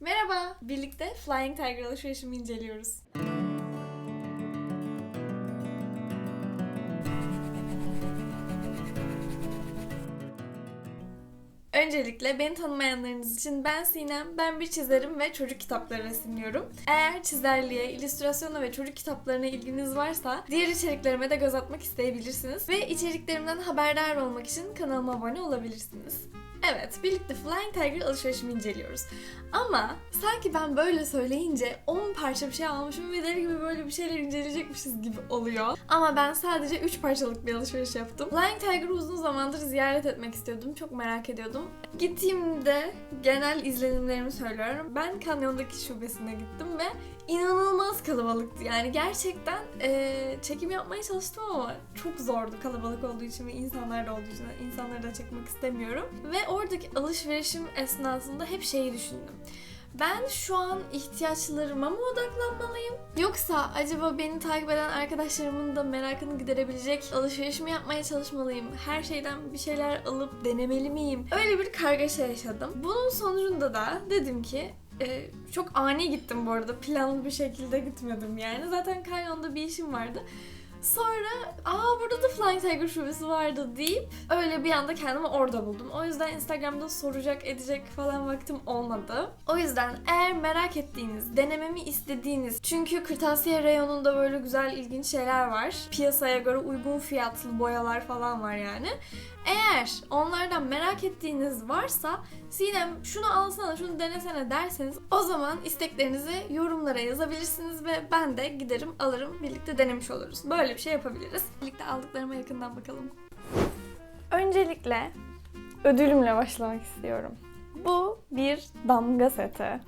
Merhaba, birlikte Flying Tiger alışverişimi inceliyoruz. Öncelikle beni tanımayanlarınız için ben Sinem, ben bir çizerim ve çocuk kitapları resimliyorum. Eğer çizerliğe, illüstrasyona ve çocuk kitaplarına ilginiz varsa diğer içeriklerime de göz atmak isteyebilirsiniz. Ve içeriklerimden haberdar olmak için kanalıma abone olabilirsiniz. Evet, birlikte Flying Tiger alışverişimi inceliyoruz. Ama sanki ben böyle söyleyince 10 parça bir şey almışım ve deli gibi böyle bir şeyler inceleyecekmişiz gibi oluyor. Ama ben sadece 3 parçalık bir alışveriş yaptım. Flying Tiger'ı uzun zamandır ziyaret etmek istiyordum. Çok merak ediyordum. Gittiğimde genel izlenimlerimi söylüyorum. Ben kanyondaki şubesine gittim ve inanılmaz kalabalıktı. Yani gerçekten eee, çekim yapmaya çalıştım ama çok zordu kalabalık olduğu için ve insanlar da olduğu için insanları da çekmek istemiyorum. Ve oradaki alışverişim esnasında hep şeyi düşündüm. Ben şu an ihtiyaçlarıma mı odaklanmalıyım? Yoksa acaba beni takip eden arkadaşlarımın da merakını giderebilecek alışveriş mi yapmaya çalışmalıyım? Her şeyden bir şeyler alıp denemeli miyim? Öyle bir kargaşa yaşadım. Bunun sonucunda da dedim ki e, çok ani gittim bu arada. Planlı bir şekilde gitmedim yani. Zaten kanyonda bir işim vardı. Sonra aa burada da Flying Tiger şubesi vardı deyip öyle bir anda kendimi orada buldum. O yüzden Instagram'da soracak edecek falan vaktim olmadı. O yüzden eğer merak ettiğiniz, denememi istediğiniz çünkü kırtasiye reyonunda böyle güzel ilginç şeyler var. Piyasaya göre uygun fiyatlı boyalar falan var yani. Eğer onlardan merak ettiğiniz varsa Sinem şunu alsana şunu denesene derseniz o zaman isteklerinizi yorumlara yazabilirsiniz ve ben de giderim alırım birlikte denemiş oluruz. Böyle bir şey yapabiliriz. Birlikte aldıklarıma yakından bakalım. Öncelikle ödülümle başlamak istiyorum. Bu bir damga seti.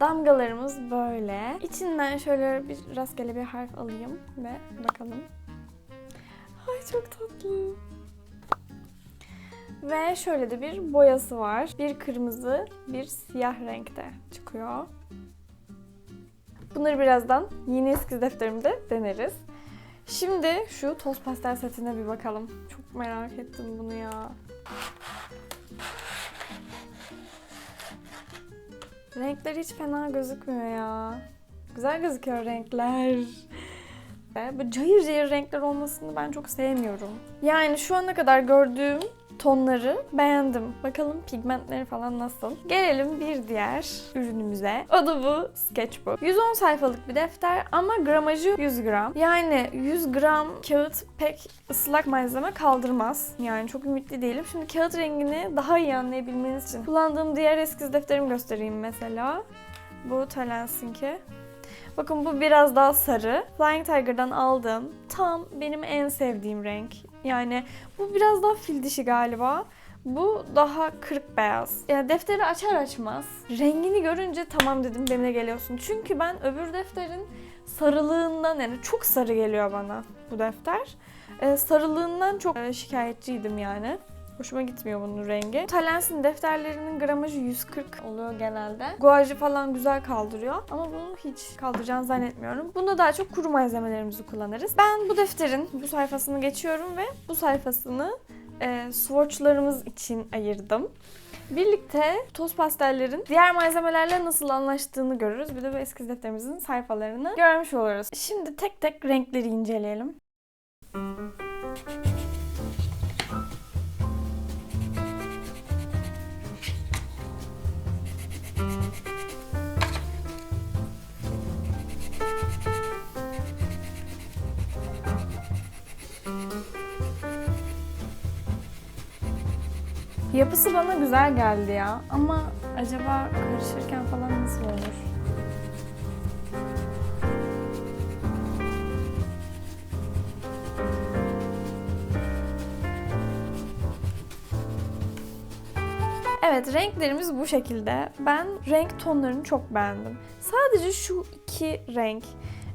Damgalarımız böyle. İçinden şöyle bir rastgele bir harf alayım ve bakalım. Ay çok tatlı. Ve şöyle de bir boyası var. Bir kırmızı, bir siyah renkte çıkıyor. Bunları birazdan yeni eskiz defterimde deneriz. Şimdi şu toz pastel setine bir bakalım. Çok merak ettim bunu ya. Renkler hiç fena gözükmüyor ya. Güzel gözüküyor renkler. Ve bu cayır cayır renkler olmasını ben çok sevmiyorum. Yani şu ana kadar gördüğüm tonları beğendim. Bakalım pigmentleri falan nasıl. Gelelim bir diğer ürünümüze. O da bu sketchbook. 110 sayfalık bir defter ama gramajı 100 gram. Yani 100 gram kağıt pek ıslak malzeme kaldırmaz. Yani çok ümitli değilim. Şimdi kağıt rengini daha iyi anlayabilmeniz için kullandığım diğer eskiz defterimi göstereyim mesela. Bu Talensink'i. Bakın bu biraz daha sarı. Flying Tiger'dan aldığım tam benim en sevdiğim renk. Yani bu biraz daha fil dişi galiba. Bu daha kırık beyaz. Yani defteri açar açmaz rengini görünce tamam dedim benimle geliyorsun. Çünkü ben öbür defterin sarılığından yani çok sarı geliyor bana bu defter. Ee, sarılığından çok e, şikayetçiydim yani. Hoşuma gitmiyor bunun rengi. Talens'in defterlerinin gramajı 140 oluyor genelde. Guajı falan güzel kaldırıyor. Ama bunu hiç kaldıracağını zannetmiyorum. Bunda daha çok kuru malzemelerimizi kullanırız. Ben bu defterin bu sayfasını geçiyorum ve bu sayfasını e, swatchlarımız için ayırdım. Birlikte toz pastellerin diğer malzemelerle nasıl anlaştığını görürüz. Bir de bu eskiz defterimizin sayfalarını görmüş oluruz. Şimdi tek tek renkleri inceleyelim. Yapısı bana güzel geldi ya. Ama acaba karışırken falan nasıl olur? Evet renklerimiz bu şekilde. Ben renk tonlarını çok beğendim. Sadece şu iki renk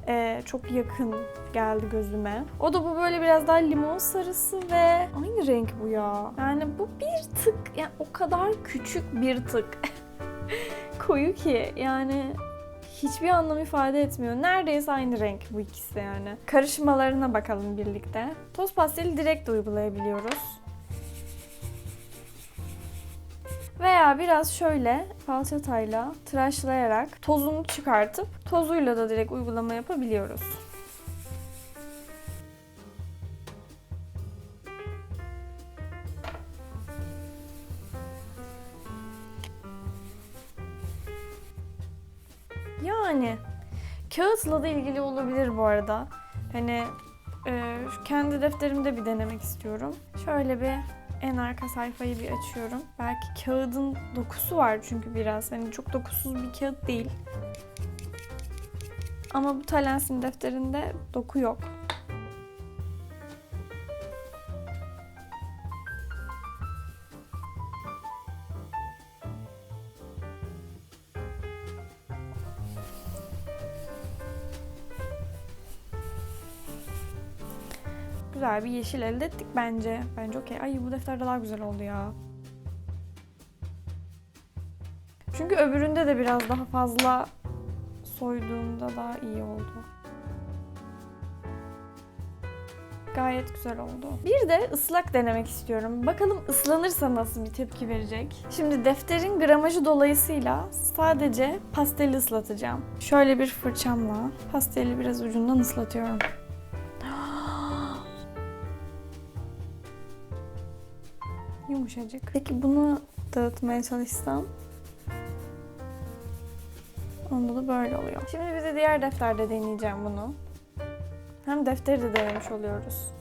e, çok yakın geldi gözüme. O da bu böyle biraz daha limon sarısı ve aynı renk bu ya. Yani bu bir tık yani o kadar küçük bir tık koyu ki yani hiçbir anlam ifade etmiyor. Neredeyse aynı renk bu ikisi yani. Karışmalarına bakalım birlikte. Toz pasteli direkt uygulayabiliyoruz. Veya biraz şöyle falçatayla tıraşlayarak tozunu çıkartıp tozuyla da direkt uygulama yapabiliyoruz. Yani kağıtla da ilgili olabilir bu arada. Hani e, kendi defterimde bir denemek istiyorum. Şöyle bir en arka sayfayı bir açıyorum. Belki kağıdın dokusu var çünkü biraz. Hani çok dokusuz bir kağıt değil. Ama bu Talens'in defterinde doku yok. Güzel bir yeşil elde ettik bence. Bence okey. Ay bu defter de daha güzel oldu ya. Çünkü öbüründe de biraz daha fazla soyduğumda daha iyi oldu. Gayet güzel oldu. Bir de ıslak denemek istiyorum. Bakalım ıslanırsa nasıl bir tepki verecek. Şimdi defterin gramajı dolayısıyla sadece pasteli ıslatacağım. Şöyle bir fırçamla pasteli biraz ucundan ıslatıyorum. Yumuşacık. Peki bunu dağıtmaya çalışsam? Onda da böyle oluyor. Şimdi bize diğer defterde deneyeceğim bunu. Hem defteri de denemiş oluyoruz.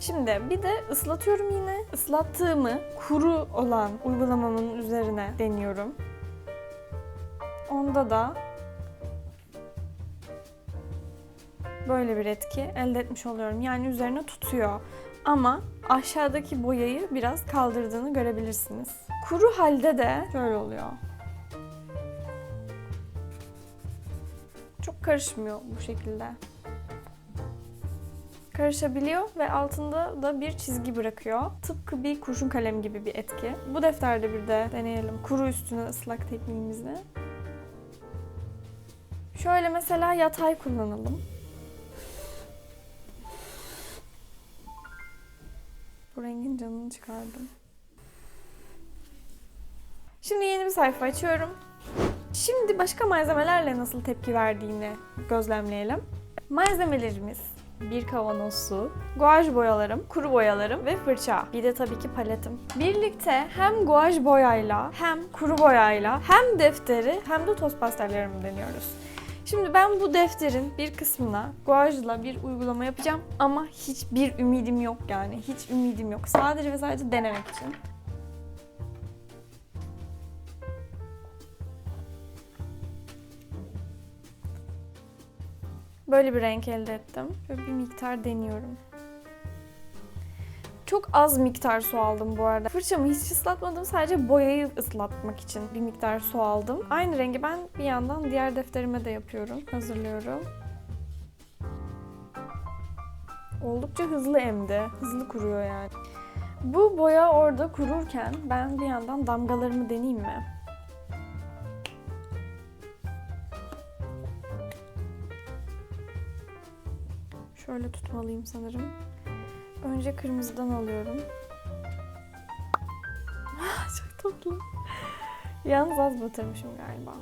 Şimdi bir de ıslatıyorum yine. Islattığımı kuru olan uygulamamın üzerine deniyorum. Onda da böyle bir etki elde etmiş oluyorum. Yani üzerine tutuyor. Ama aşağıdaki boyayı biraz kaldırdığını görebilirsiniz. Kuru halde de şöyle oluyor. Çok karışmıyor bu şekilde. Karışabiliyor ve altında da bir çizgi bırakıyor. Tıpkı bir kurşun kalem gibi bir etki. Bu defterde bir de deneyelim. Kuru üstüne ıslak tekniğimizi. Şöyle mesela yatay kullanalım. Bu rengin canını çıkardım. Şimdi yeni bir sayfa açıyorum. Şimdi başka malzemelerle nasıl tepki verdiğini gözlemleyelim. Malzemelerimiz bir kavanoz su, guaj boyalarım, kuru boyalarım ve fırça. Bir de tabii ki paletim. Birlikte hem guaj boyayla hem kuru boyayla hem defteri hem de toz pastellerimi deniyoruz. Şimdi ben bu defterin bir kısmına guajla bir uygulama yapacağım ama hiçbir ümidim yok yani. Hiç ümidim yok. Sadece ve sadece denemek için. Böyle bir renk elde ettim. Böyle bir miktar deniyorum. Çok az miktar su aldım bu arada. Fırçamı hiç ıslatmadım. Sadece boyayı ıslatmak için bir miktar su aldım. Aynı rengi ben bir yandan diğer defterime de yapıyorum. Hazırlıyorum. Oldukça hızlı emdi. Hızlı kuruyor yani. Bu boya orada kururken ben bir yandan damgalarımı deneyeyim mi? Şöyle tutmalıyım sanırım. Önce kırmızıdan alıyorum. Çok tatlı. Yalnız az batırmışım galiba.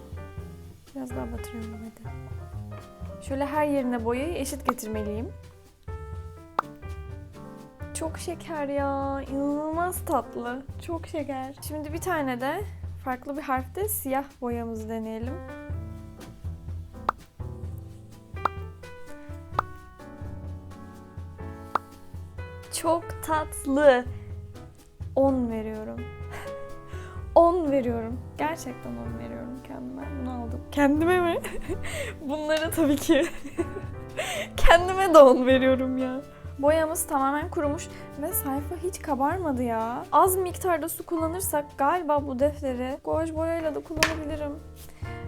Biraz daha batırıyorum hadi. Şöyle her yerine boyayı eşit getirmeliyim. Çok şeker ya. İnanılmaz tatlı. Çok şeker. Şimdi bir tane de farklı bir harfte siyah boyamızı deneyelim. Çok tatlı. 10 veriyorum. 10 veriyorum. Gerçekten 10 veriyorum kendime. Bunu aldım. Kendime mi? Bunlara tabii ki. kendime de 10 veriyorum ya. Boyamız tamamen kurumuş ve sayfa hiç kabarmadı ya. Az miktarda su kullanırsak galiba bu defteri guaj boyayla da kullanabilirim.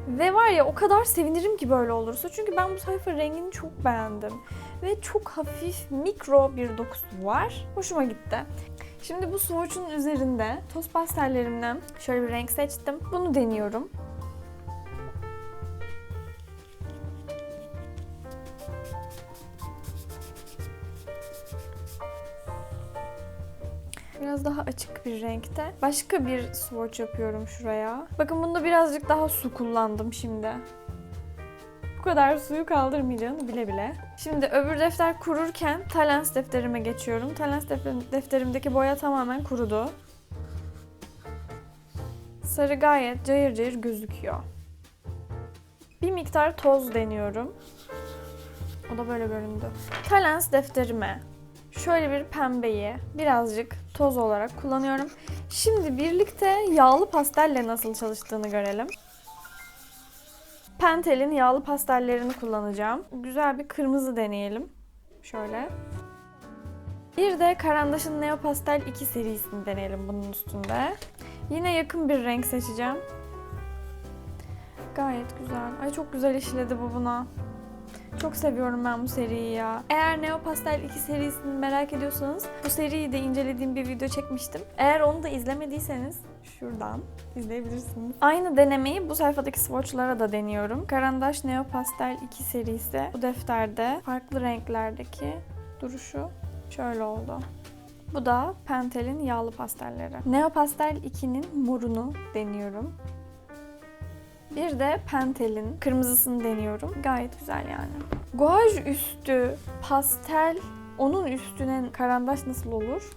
Ve var ya o kadar sevinirim ki böyle olursa. Çünkü ben bu sayfa rengini çok beğendim. Ve çok hafif mikro bir dokusu var. Hoşuma gitti. Şimdi bu swatch'un üzerinde toz pastellerimden şöyle bir renk seçtim. Bunu deniyorum. Biraz daha açık bir renkte. Başka bir swatch yapıyorum şuraya. Bakın bunda birazcık daha su kullandım şimdi. Bu kadar suyu kaldırmayacağını bile bile. Şimdi öbür defter kururken Talens defterime geçiyorum. Talens defter- defterimdeki boya tamamen kurudu. Sarı gayet cayır cayır gözüküyor. Bir miktar toz deniyorum. O da böyle göründü. Talens defterime şöyle bir pembeyi birazcık toz olarak kullanıyorum. Şimdi birlikte yağlı pastelle nasıl çalıştığını görelim. Pentel'in yağlı pastellerini kullanacağım. Güzel bir kırmızı deneyelim. Şöyle. Bir de Karandaş'ın Neo Pastel 2 serisini deneyelim bunun üstünde. Yine yakın bir renk seçeceğim. Gayet güzel. Ay çok güzel işledi bu buna. Çok seviyorum ben bu seriyi ya. Eğer Neo Pastel 2 serisini merak ediyorsanız bu seriyi de incelediğim bir video çekmiştim. Eğer onu da izlemediyseniz şuradan izleyebilirsiniz. Aynı denemeyi bu sayfadaki swatchlara da deniyorum. Karandaş Neo Pastel 2 serisi bu defterde farklı renklerdeki duruşu şöyle oldu. Bu da Pentel'in yağlı pastelleri. Neo Pastel 2'nin morunu deniyorum. Bir de Pentel'in kırmızısını deniyorum. Gayet güzel yani. Guaj üstü pastel onun üstüne karandaş nasıl olur?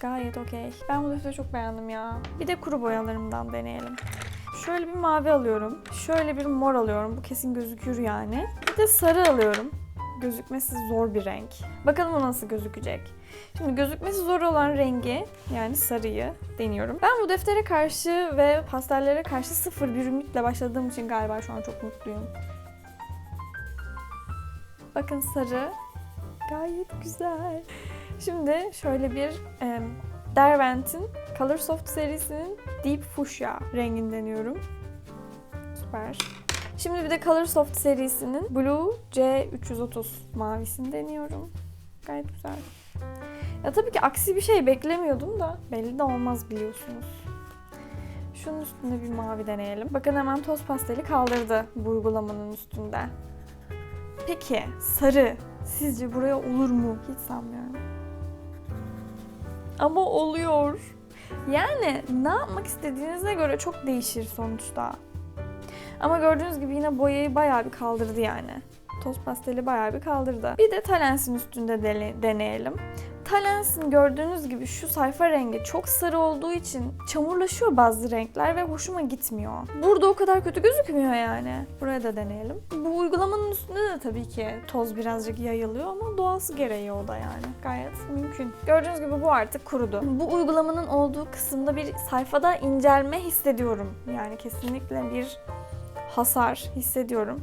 Gayet okey. Ben bu defteri çok beğendim ya. Bir de kuru boyalarımdan deneyelim. Şöyle bir mavi alıyorum. Şöyle bir mor alıyorum. Bu kesin gözükür yani. Bir de sarı alıyorum. Gözükmesi zor bir renk. Bakalım o nasıl gözükecek. Şimdi gözükmesi zor olan rengi yani sarıyı deniyorum. Ben bu deftere karşı ve pastellere karşı sıfır bir ümitle başladığım için galiba şu an çok mutluyum. Bakın sarı gayet güzel. Şimdi şöyle bir e, Derwent'in Color Soft serisinin Deep Fuchsia rengini deniyorum. Süper. Şimdi bir de Color Soft serisinin Blue C330 mavisini deniyorum. Gayet güzel. Ya tabii ki aksi bir şey beklemiyordum da belli de olmaz biliyorsunuz. Şunun üstünde bir mavi deneyelim. Bakın hemen toz pasteli kaldırdı bu uygulamanın üstünde. Peki sarı sizce buraya olur mu? Hiç sanmıyorum. Ama oluyor. Yani ne yapmak istediğinize göre çok değişir sonuçta. Ama gördüğünüz gibi yine boyayı bayağı bir kaldırdı yani. Toz pasteli bayağı bir kaldırdı. Bir de Talens'in üstünde deneyelim. Talens'in gördüğünüz gibi şu sayfa rengi çok sarı olduğu için çamurlaşıyor bazı renkler ve hoşuma gitmiyor. Burada o kadar kötü gözükmüyor yani. Buraya da deneyelim. Bu uygulamanın üstünde de tabii ki toz birazcık yayılıyor ama doğası gereği o da yani. Gayet mümkün. Gördüğünüz gibi bu artık kurudu. Bu uygulamanın olduğu kısımda bir sayfada incelme hissediyorum. Yani kesinlikle bir hasar hissediyorum.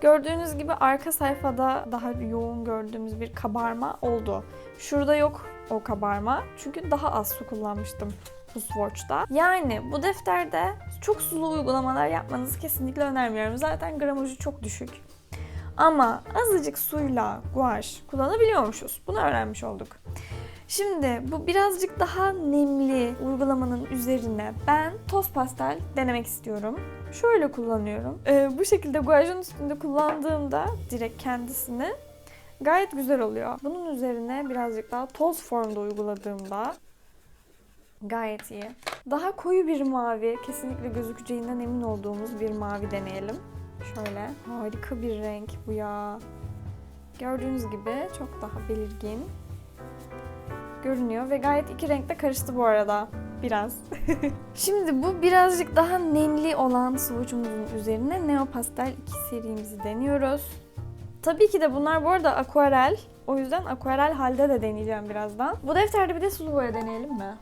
Gördüğünüz gibi arka sayfada daha yoğun gördüğümüz bir kabarma oldu. Şurada yok o kabarma çünkü daha az su kullanmıştım bu swatch'ta. Yani bu defterde çok sulu uygulamalar yapmanızı kesinlikle önermiyorum. Zaten gramajı çok düşük. Ama azıcık suyla guaj kullanabiliyormuşuz. Bunu öğrenmiş olduk. Şimdi bu birazcık daha nemli uygulamanın üzerine ben toz pastel denemek istiyorum. Şöyle kullanıyorum. Ee, bu şekilde guajın üstünde kullandığımda direkt kendisini gayet güzel oluyor. Bunun üzerine birazcık daha toz formda uyguladığımda gayet iyi. Daha koyu bir mavi, kesinlikle gözükeceğinden emin olduğumuz bir mavi deneyelim. Şöyle harika bir renk bu ya. Gördüğünüz gibi çok daha belirgin görünüyor ve gayet iki renkte karıştı bu arada. Biraz. Şimdi bu birazcık daha nemli olan swatch'umuzun üzerine Neo Pastel 2 serimizi deniyoruz. Tabii ki de bunlar bu arada akvarel. O yüzden akvarel halde de deneyeceğim birazdan. Bu defterde bir de sulu boya deneyelim mi?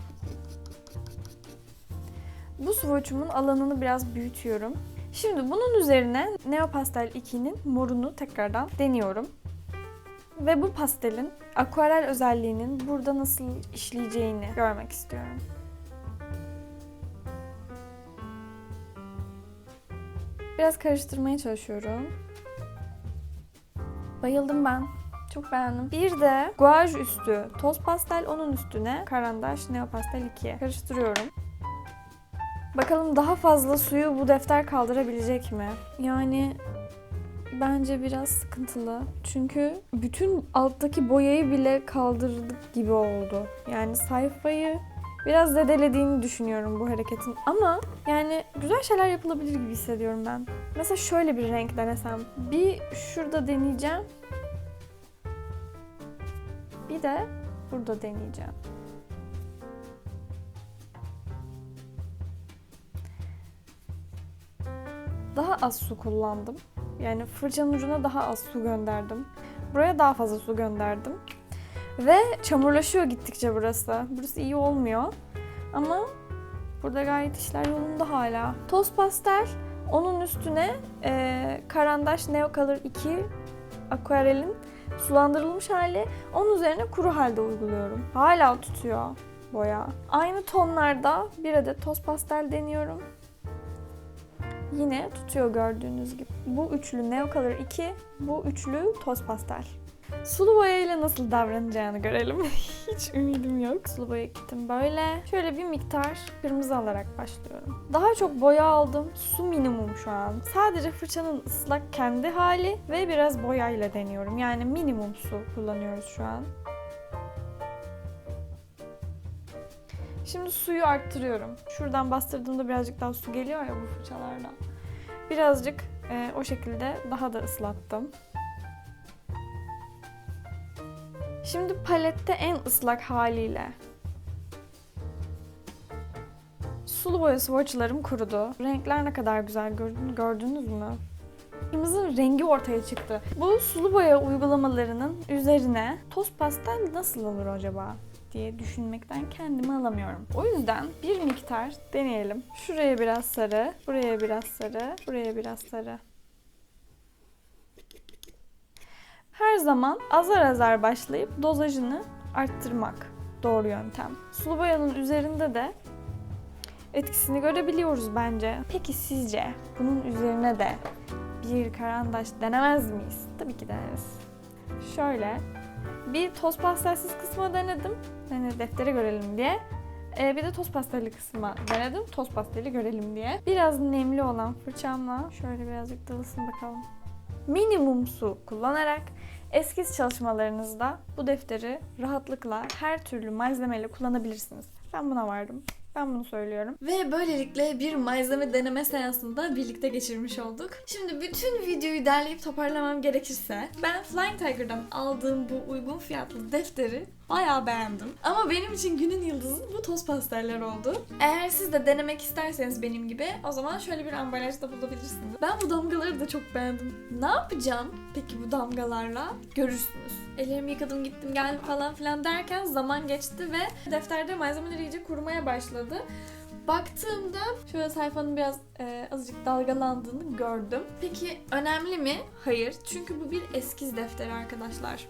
Bu swatch'umun alanını biraz büyütüyorum. Şimdi bunun üzerine Neo Pastel 2'nin morunu tekrardan deniyorum. Ve bu pastelin akvarel özelliğinin burada nasıl işleyeceğini görmek istiyorum. Biraz karıştırmaya çalışıyorum. Bayıldım ben. Çok beğendim. Bir de guaj üstü toz pastel onun üstüne karandaş neo pastel 2 karıştırıyorum. Bakalım daha fazla suyu bu defter kaldırabilecek mi? Yani bence biraz sıkıntılı. Çünkü bütün alttaki boyayı bile kaldırdık gibi oldu. Yani sayfayı biraz zedelediğini düşünüyorum bu hareketin. Ama yani güzel şeyler yapılabilir gibi hissediyorum ben. Mesela şöyle bir renk denesem. Bir şurada deneyeceğim. Bir de burada deneyeceğim. Daha az su kullandım. Yani fırçanın ucuna daha az su gönderdim. Buraya daha fazla su gönderdim. Ve çamurlaşıyor gittikçe burası. Burası iyi olmuyor. Ama burada gayet işler yolunda hala. Toz pastel. Onun üstüne e, Karandaş Neo Color 2 akvarelin sulandırılmış hali. Onun üzerine kuru halde uyguluyorum. Hala tutuyor boya. Aynı tonlarda bir adet toz pastel deniyorum. Yine tutuyor gördüğünüz gibi. Bu üçlü Neo Color 2, bu üçlü toz pastel. Sulu boyayla nasıl davranacağını görelim. Hiç ümidim yok. Sulu boya kitim böyle. Şöyle bir miktar kırmızı alarak başlıyorum. Daha çok boya aldım. Su minimum şu an. Sadece fırçanın ıslak kendi hali ve biraz boyayla deniyorum. Yani minimum su kullanıyoruz şu an. Şimdi suyu arttırıyorum. Şuradan bastırdığımda birazcık daha su geliyor ya bu fırçalardan. Birazcık e, o şekilde daha da ıslattım. Şimdi palette en ıslak haliyle. Sulu boya swatchlarım kurudu. Renkler ne kadar güzel gördün- gördünüz mü? Kırmızı rengi ortaya çıktı. Bu sulu boya uygulamalarının üzerine toz pastel nasıl olur acaba diye düşünmekten kendimi alamıyorum. O yüzden bir miktar deneyelim. Şuraya biraz sarı, buraya biraz sarı, buraya biraz sarı. Her zaman azar azar başlayıp dozajını arttırmak doğru yöntem. Sulu boyanın üzerinde de etkisini görebiliyoruz bence. Peki sizce bunun üzerine de bir karandaş denemez miyiz? Tabii ki deneriz. Şöyle bir toz pastelsiz kısma denedim. Hani defteri görelim diye. Ee, bir de toz pastelli kısma denedim. Toz pasteli görelim diye. Biraz nemli olan fırçamla şöyle birazcık dağılsın bakalım. Minimum su kullanarak eskiz çalışmalarınızda bu defteri rahatlıkla her türlü malzemeyle kullanabilirsiniz. Ben buna vardım. Ben bunu söylüyorum. Ve böylelikle bir malzeme deneme seansını da birlikte geçirmiş olduk. Şimdi bütün videoyu derleyip toparlamam gerekirse ben Flying Tiger'dan aldığım bu uygun fiyatlı defteri bayağı beğendim. Ama benim için günün yıldızı bu toz pasteller oldu. Eğer siz de denemek isterseniz benim gibi o zaman şöyle bir ambalajda bulabilirsiniz. Ben bu damgaları da çok beğendim. Ne yapacağım peki bu damgalarla? Görürsünüz. Ellerimi yıkadım gittim geldim falan filan derken zaman geçti ve defterde malzemeler iyice kurumaya başladı. Baktığımda şöyle sayfanın biraz e, azıcık dalgalandığını gördüm. Peki önemli mi? Hayır. Çünkü bu bir eskiz defteri arkadaşlar.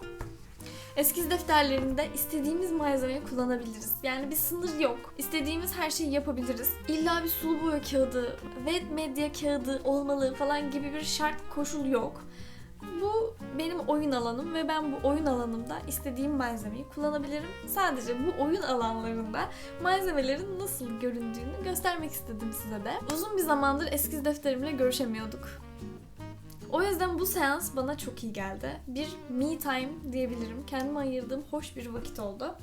Eskiz defterlerinde istediğimiz malzemeyi kullanabiliriz. Yani bir sınır yok. İstediğimiz her şeyi yapabiliriz. İlla bir sulu boya kağıdı, wet medya kağıdı olmalı falan gibi bir şart koşul yok. Bu benim oyun alanım ve ben bu oyun alanımda istediğim malzemeyi kullanabilirim. Sadece bu oyun alanlarında malzemelerin nasıl göründüğünü göstermek istedim size de. Uzun bir zamandır eskiz defterimle görüşemiyorduk. O yüzden bu seans bana çok iyi geldi. Bir me time diyebilirim. Kendime ayırdığım hoş bir vakit oldu.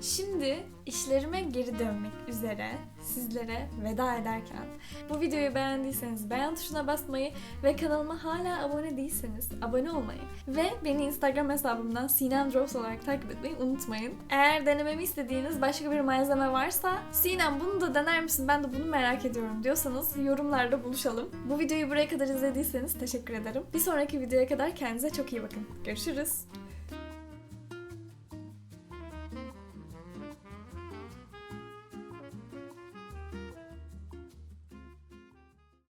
Şimdi işlerime geri dönmek üzere sizlere veda ederken bu videoyu beğendiyseniz beğen tuşuna basmayı ve kanalıma hala abone değilseniz abone olmayı ve beni Instagram hesabımdan Sinem Drops olarak takip etmeyi unutmayın. Eğer denememi istediğiniz başka bir malzeme varsa Sinem bunu da dener misin ben de bunu merak ediyorum diyorsanız yorumlarda buluşalım. Bu videoyu buraya kadar izlediyseniz teşekkür ederim. Bir sonraki videoya kadar kendinize çok iyi bakın. Görüşürüz.